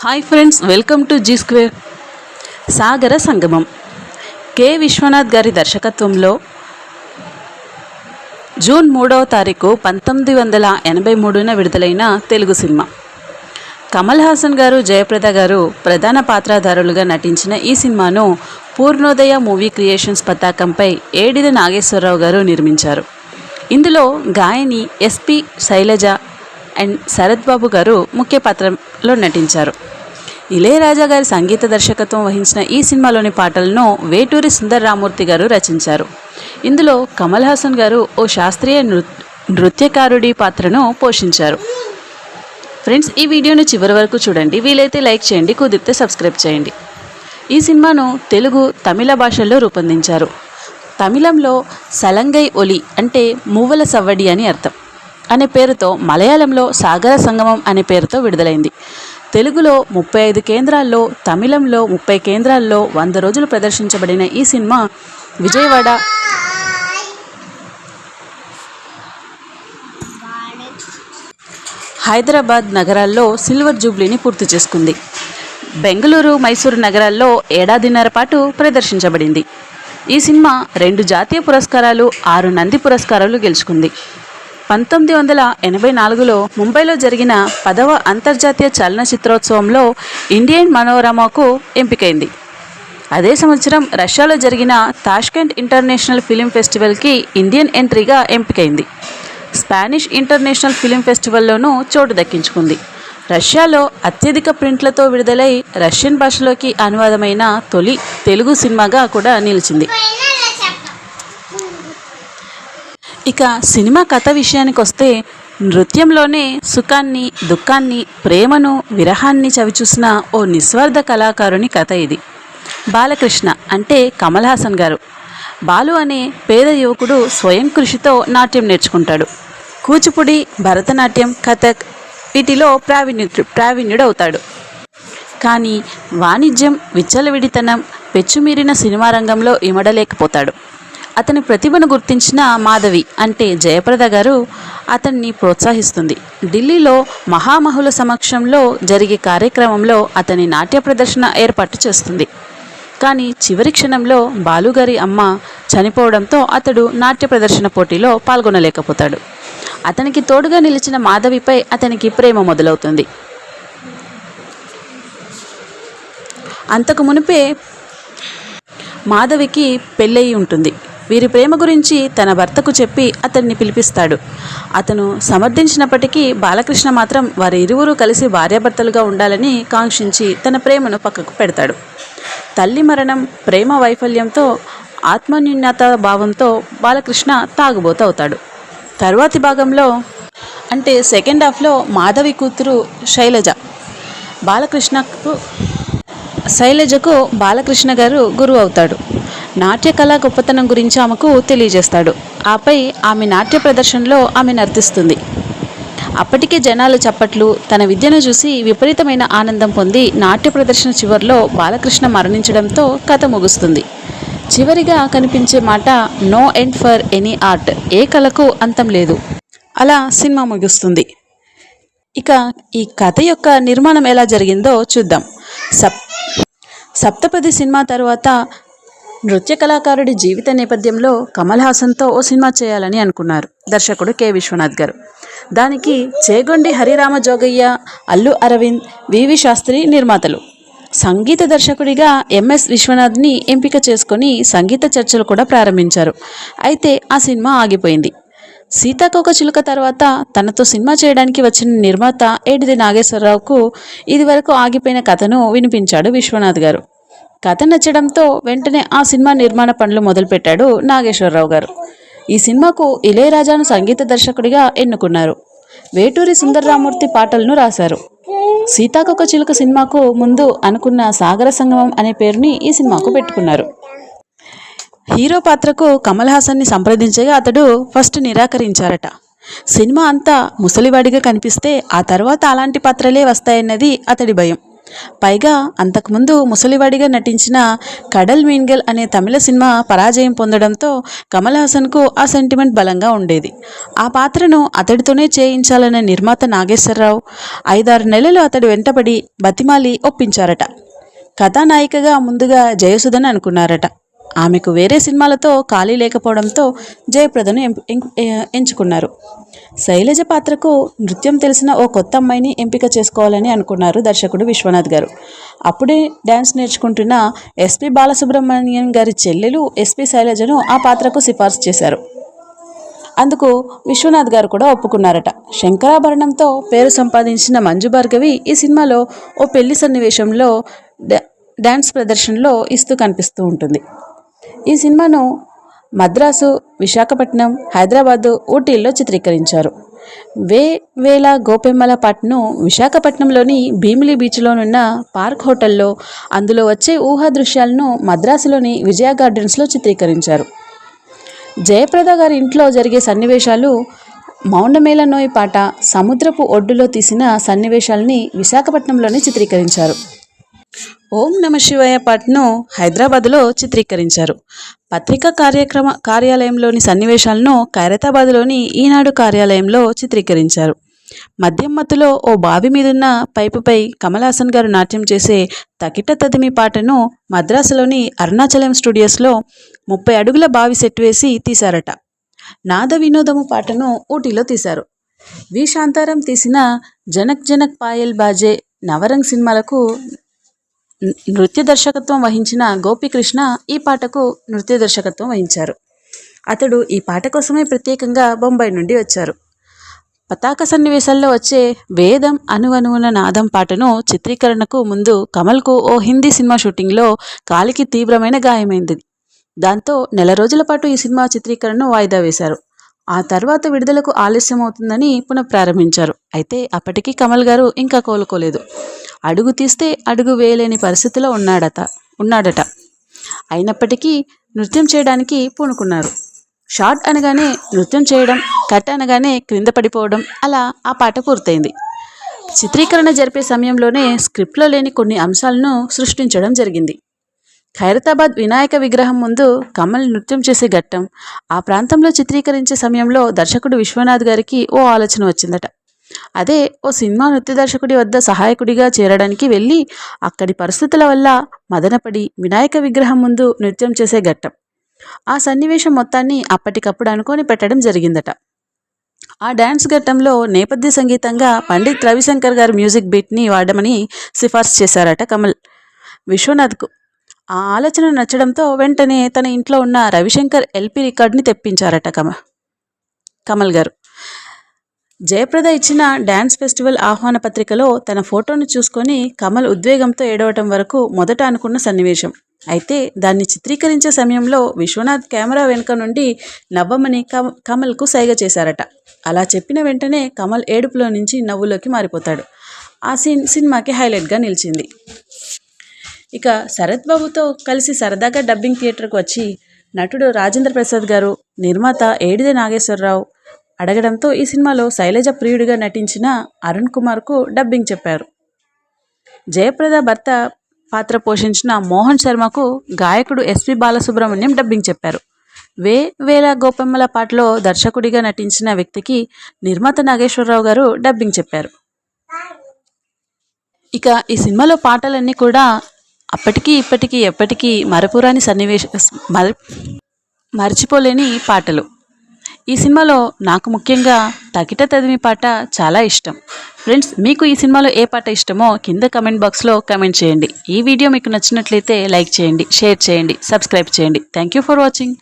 Hi friends welcome to G square. Sagara Sangamam. K. Vishwanath గారి దర్శకత్వంలో June మూడవ తారీఖు పంతొమ్మిది వందల ఎనభై మూడున విడుదలైన తెలుగు సినిమా. కమల్ హాసన్ గారు జయప్రద గారు ప్రధాన పాత్రధారులుగా నటించిన ఈ సినిమాను పూర్ణోదయ మూవీ క్రియేషన్స్ పతాకంపై ఏడిద నాగేశ్వరరావు గారు నిర్మించారు. ఇందులో గాయని ఎస్పి శైలజ అండ్ శరత్ బాబు గారు ముఖ్య పాత్రలో నటించారు. ఇళయరాజా గారి సంగీత దర్శకత్వం వహించిన ఈ సినిమాలోని పాటలను వేటూరి సుందర్ రామూర్తి గారు రచించారు. ఇందులో కమల్ హాసన్ గారు ఓ శాస్త్రీయ నృత్యకారుడి పాత్రను పోషించారు. ఫ్రెండ్స్ ఈ వీడియోను చివరి వరకు చూడండి. వీలైతే లైక్ చేయండి కుదిరితే సబ్స్క్రైబ్ చేయండి. ఈ సినిమాను తెలుగు తమిళ భాషల్లో రూపొందించారు. తమిళంలో సలంగై ఒలి అంటే మువ్వల సవ్వడి అని అర్థం. అనే పేరుతో మలయాళంలో సాగర సంగమం అనే పేరుతో విడుదలైంది. తెలుగులో ముప్పై ఐదు కేంద్రాల్లో తమిళంలో ముప్పై కేంద్రాల్లో వంద రోజులు ప్రదర్శించబడిన ఈ సినిమా విజయవాడ హైదరాబాద్ నగరాల్లో సిల్వర్ జూబ్లీని పూర్తి చేసుకుంది. బెంగళూరు మైసూరు నగరాల్లో ఏడాదిన్నర పాటు ప్రదర్శించబడింది. ఈ సినిమా రెండు జాతీయ పురస్కారాలు ఆరు నంది పురస్కారాలు గెలుచుకుంది. పంతొమ్మిది వందల ఎనభై నాలుగులో ముంబైలో జరిగిన పదవ అంతర్జాతీయ చలనచిత్రోత్సవంలో ఇండియన్ మనోరమాకు ఎంపికైంది. అదే సంవత్సరం రష్యాలో జరిగిన తాష్కెంట్ ఇంటర్నేషనల్ ఫిలిం ఫెస్టివల్కి ఇండియన్ ఎంట్రీగా ఎంపికైంది. స్పానిష్ ఇంటర్నేషనల్ ఫిలిం ఫెస్టివల్లోనూ చోటు దక్కించుకుంది. రష్యాలో అత్యధిక ప్రింట్లతో విడుదలై రష్యన్ భాషలోకి అనువాదమైన తొలి తెలుగు సినిమాగా కూడా నిలిచింది. ఇక సినిమా కథ విషయానికి వస్తే నృత్యంలోనే సుఖాన్ని దుఃఖాన్ని ప్రేమను విరహాన్ని చవిచూసిన ఓ నిస్వార్థ కళాకారుని కథ ఇది. బాలకృష్ణ అంటే కమల్ హాసన్ గారు. బాలు అనే పేద యువకుడు స్వయం కృషితో నాట్యం నేర్చుకుంటాడు. కూచిపూడి భరతనాట్యం కథక్ వీటిలో ప్రావీణ్యు ప్రావీణ్యుడవుతాడు. కానీ వాణిజ్యం విచ్చలవిడితనం పెచ్చుమీరిన సినిమా రంగంలో ఇమడలేకపోతాడు. అతని ప్రతిభను గుర్తించిన మాధవి అంటే జయప్రద గారు అతన్ని ప్రోత్సహిస్తుంది. ఢిల్లీలో మహామహుల సమక్షంలో జరిగే కార్యక్రమంలో అతని నాట్య ప్రదర్శన ఏర్పాటు చేస్తుంది. కానీ చివరి క్షణంలో బాలుగారి అమ్మ చనిపోవడంతో అతడు నాట్య ప్రదర్శన పోటీలో పాల్గొనలేకపోతాడు. అతనికి తోడుగా నిలిచిన మాధవిపై అతనికి ప్రేమ మొదలవుతుంది. అంతకు మునిపే మాధవికి పెళ్ళయి ఉంటుంది. వీరి ప్రేమ గురించి తన భర్తకు చెప్పి అతన్ని పిలిపిస్తాడు. అతను సమర్థించినప్పటికీ బాలకృష్ణ మాత్రం వారి ఇరువురు కలిసి భార్యాభర్తలుగా ఉండాలని కాంక్షించి తన ప్రేమను పక్కకు పెడతాడు. తల్లి మరణం ప్రేమ వైఫల్యంతో ఆత్మన్యూన్యత భావంతో బాలకృష్ణ తాగుబోతవుతాడు తర్వాతి భాగంలో అంటే సెకండ్ హాఫ్లో మాధవి కూతురు శైలజ. బాలకృష్ణకు శైలజకు బాలకృష్ణ గారు గురువు అవుతాడు. నాట్యకళా గొప్పతనం గురించి ఆమెకు తెలియజేస్తాడు. ఆపై ఆమె నాట్య ప్రదర్శనలో ఆమె నర్తిస్తుంది. అప్పటికే జనాలు చప్పట్లు తన విద్యను చూసి విపరీతమైన ఆనందం పొంది నాట్య ప్రదర్శన చివరిలో బాలకృష్ణ మరణించడంతో కథ ముగుస్తుంది. చివరిగా కనిపించే మాట no end for any art. ఏ కళకు అంతం లేదు. అలా సినిమా ముగుస్తుంది. ఇక ఈ కథ యొక్క నిర్మాణం ఎలా జరిగిందో చూద్దాం. సప్ సప్తపది సినిమా తర్వాత నృత్య కళాకారుడి జీవిత నేపథ్యంలో కమల్ హాసన్తో ఓ సినిమా చేయాలని అనుకున్నారు దర్శకుడు కె. విశ్వనాథ్ గారు. దానికి చేగొండి హరిరామ జోగయ్య అల్లు అరవింద్ వివి శాస్త్రి నిర్మాతలు. సంగీత దర్శకుడిగా ఎంఎస్ విశ్వనాథ్ని ఎంపిక చేసుకొని సంగీత చర్చలు కూడా ప్రారంభించారు. అయితే ఆ సినిమా ఆగిపోయింది. సీతాకోక చిలుక తర్వాత తనతో సినిమా చేయడానికి వచ్చిన నిర్మాత ఏడిది నాగేశ్వరరావుకు ఇదివరకు ఆగిపోయిన కథను వినిపించాడు విశ్వనాథ్ గారు. కథ నచ్చడంతో వెంటనే ఆ సినిమా నిర్మాణ పనులు మొదలుపెట్టాడు నాగేశ్వరరావు గారు. ఈ సినిమాకు ఇళయరాజాను సంగీత దర్శకుడిగా ఎన్నుకున్నారు. వేటూరి సుందర్రామూర్తి పాటలను రాశారు. సీతాకొక చిలుక సినిమాకు ముందు అనుకున్న సాగర సంగమం అనే పేరుని ఈ సినిమాకు పెట్టుకున్నారు. హీరో పాత్రకు కమల్ హాసన్ని సంప్రదించగా అతడు ఫస్ట్ నిరాకరించారట. సినిమా అంతా ముసలివాడిగా కనిపిస్తే ఆ తర్వాత అలాంటి పాత్రలే వస్తాయన్నది అతడి భయం. పైగా అంతకుముందు ముసలివాడిగా నటించిన కడల్ మీన్గల్ అనే తమిళ సినిమా పరాజయం పొందడంతో కమల్ హాసన్కు ఆ సెంటిమెంట్ బలంగా ఉండేది. ఆ పాత్రను అతడితోనే చేయించాలనే నిర్మాత నాగేశ్వరరావు ఐదారు నెలలు అతడు వెంటబడి బతిమాలి ఒప్పించారట. కథానాయికగా ముందుగా జయసుధని అనుకున్నారట. ఆమెకు వేరే సినిమాలతో ఖాళీ లేకపోవడంతో జయప్రదను ఎంచుకున్నారు. శైలజ పాత్రకు నృత్యం తెలిసిన ఓ కొత్త అమ్మాయిని ఎంపిక చేసుకోవాలని అనుకున్నారు దర్శకుడు విశ్వనాథ్ గారు. అప్పుడే డ్యాన్స్ నేర్చుకుంటున్న ఎస్పి బాలసుబ్రహ్మణ్యం గారి చెల్లెలు ఎస్పి శైలజను ఆ పాత్రకు సిఫార్సు చేశారు. అందుకు విశ్వనాథ్ గారు కూడా ఒప్పుకున్నారట. శంకరాభరణంతో పేరు సంపాదించిన మంజు భార్గవి ఈ సినిమాలో ఓ పెళ్ళి సన్నివేశంలో డ్యాన్స్ ప్రదర్శనలో ఇస్తూ కనిపిస్తూ ఉంటుంది. ఈ సినిమాను మద్రాసు విశాఖపట్నం హైదరాబాదు ఊటీల్లో చిత్రీకరించారు. వే వేల గోపెమ్మల పాటను విశాఖపట్నంలోని భీమిలి బీచ్లోనున్న పార్క్ హోటల్లో అందులో వచ్చే ఊహా దృశ్యాలను మద్రాసులోని విజయ గార్డెన్స్లో చిత్రీకరించారు. జయప్రద గారి ఇంట్లో జరిగే సన్నివేశాలు మౌండమేళనోయ్ పాట సముద్రపు ఒడ్డులో తీసిన సన్నివేశాలని విశాఖపట్నంలోనే చిత్రీకరించారు. ఓం నమ శివయ్య పాటను హైదరాబాద్లో చిత్రీకరించారు. పత్రికా కార్యక్రమ కార్యాలయంలోని సన్నివేశాలను ఖైరతాబాద్లోని ఈనాడు కార్యాలయంలో చిత్రీకరించారు. మద్యం మత్తులో ఓ బావి మీదున్న పైపుపై కమలాసన్ గారు నాట్యం చేసే తకిట తదిమి పాటను మద్రాసులోని అరుణాచలం స్టూడియోస్లో ముప్పై అడుగుల బావి సెట్ వేసి తీశారట. నాద వినోదము పాటను ఊటీలో తీశారు. వి శాంతారాం తీసిన జనక్ జనక్ పాయల్ బాజే నవరంగ్ సినిమాలకు నృత్య దర్శకత్వం వహించిన గోపికృష్ణ ఈ పాటకు నృత్య దర్శకత్వం వహించారు. అతడు ఈ పాట కోసమే ప్రత్యేకంగా బొంబాయి నుండి వచ్చారు. పతాక సన్నివేశాల్లో వచ్చే వేదం అనువనువున నాదం పాటను చిత్రీకరణకు ముందు కమల్కు ఓ హిందీ సినిమా షూటింగ్లో కాలికి తీవ్రమైన గాయమైంది. దాంతో నెల రోజుల పాటు ఈ సినిమా చిత్రీకరణను వాయిదా వేశారు. ఆ తర్వాత విడుదలకు ఆలస్యం అవుతుందని పునఃప్రారంభించారు. అయితే అప్పటికీ కమల్ గారు ఇంకా కోలుకోలేదు. అడుగు తీస్తే అడుగు వేయలేని పరిస్థితిలో ఉన్నాడట ఉన్నాడట. అయినప్పటికీ నృత్యం చేయడానికి పూనుకున్నారు. షార్ట్ అనగానే నృత్యం చేయడం కట్ అనగానే క్రింద పడిపోవడం అలా ఆ పాట పూర్తయింది. చిత్రీకరణ జరిపే సమయంలోనే స్క్రిప్ట్లో లేని కొన్ని అంశాలను సృష్టించడం జరిగింది. ఖైరతాబాద్ వినాయక విగ్రహం ముందు కమల్ నృత్యం చేసే ఘట్టం ఆ ప్రాంతంలో చిత్రీకరించే సమయంలో దర్శకుడు విశ్వనాథ్ గారికి ఓ ఆలోచన వచ్చిందట. అదే ఓ సినిమా నృత్య దర్శకుడి వద్ద సహాయకుడిగా చేరడానికి వెళ్ళి అక్కడి పరిస్థితుల వల్ల మదనపడి వినాయక విగ్రహం ముందు నృత్యం చేసే ఘట్టం. ఆ సన్నివేశం మొత్తాన్ని అప్పటికప్పుడు అనుకొని పెట్టడం జరిగిందట. ఆ డ్యాన్స్ ఘట్టంలో నేపథ్య సంగీతంగా పండిత్ రవిశంకర్ గారి మ్యూజిక్ బీట్ని వాడమని సిఫార్సు చేశారట కమల్. విశ్వనాథ్కు. ఆ ఆలోచన నచ్చడంతో వెంటనే తన ఇంట్లో ఉన్న రవిశంకర్ ఎల్పి రికార్డ్ని తెప్పించారట కమ కమల్ గారు. జయప్రద ఇచ్చిన డ్యాన్స్ ఫెస్టివల్ ఆహ్వాన పత్రికలో తన ఫోటోను చూసుకొని కమల్ ఉద్వేగంతో ఏడవటం వరకు మొదట అనుకున్న సన్నివేశం. అయితే దాన్ని చిత్రీకరించే సమయంలో విశ్వనాథ్ కెమెరా వెనుక నుండి నవ్వమని కమ కమల్కు సైగ చేశారట. అలా చెప్పిన వెంటనే కమల్ ఏడుపులో నుంచి నవ్వులోకి మారిపోతాడు. ఆ సీన్ సినిమాకి హైలైట్గా నిలిచింది. ఇక శరత్ బాబుతో కలిసి సరదాగా డబ్బింగ్ థియేటర్కు వచ్చి నటుడు రాజేంద్ర ప్రసాద్ గారు నిర్మాత ఏడిదే నాగేశ్వరరావు అడగడంతో ఈ సినిమాలో శైలజ ప్రియుడిగా నటించిన అరుణ్ కుమార్కు డబ్బింగ్ చెప్పారు. జయప్రద భర్త పాత్ర పోషించిన మోహన్ శర్మకు గాయకుడు ఎస్పి బాలసుబ్రహ్మణ్యం డబ్బింగ్ చెప్పారు. వే వేల గోపెమ్మల పాటలో దర్శకుడిగా నటించిన వ్యక్తికి నిర్మాత నాగేశ్వరరావు గారు డబ్బింగ్ చెప్పారు. ఇక ఈ సినిమాలో పాటలన్నీ కూడా అప్పటికీ ఇప్పటికీ ఎప్పటికీ మరపురాని సన్నివేశ మర మర్చిపోలేని పాటలు. ఈ సినిమాలో నాకు ముఖ్యంగా తకిట తదిమి పాట చాలా ఇష్టం. ఫ్రెండ్స్ మీకు ఈ సినిమాలో ఏ పాట ఇష్టమో కింద కమెంట్ బాక్స్లో కమెంట్ చేయండి. ఈ వీడియో మీకు నచ్చినట్లయితే లైక్ చేయండి షేర్ చేయండి సబ్స్క్రైబ్ చేయండి. Thank you for watching.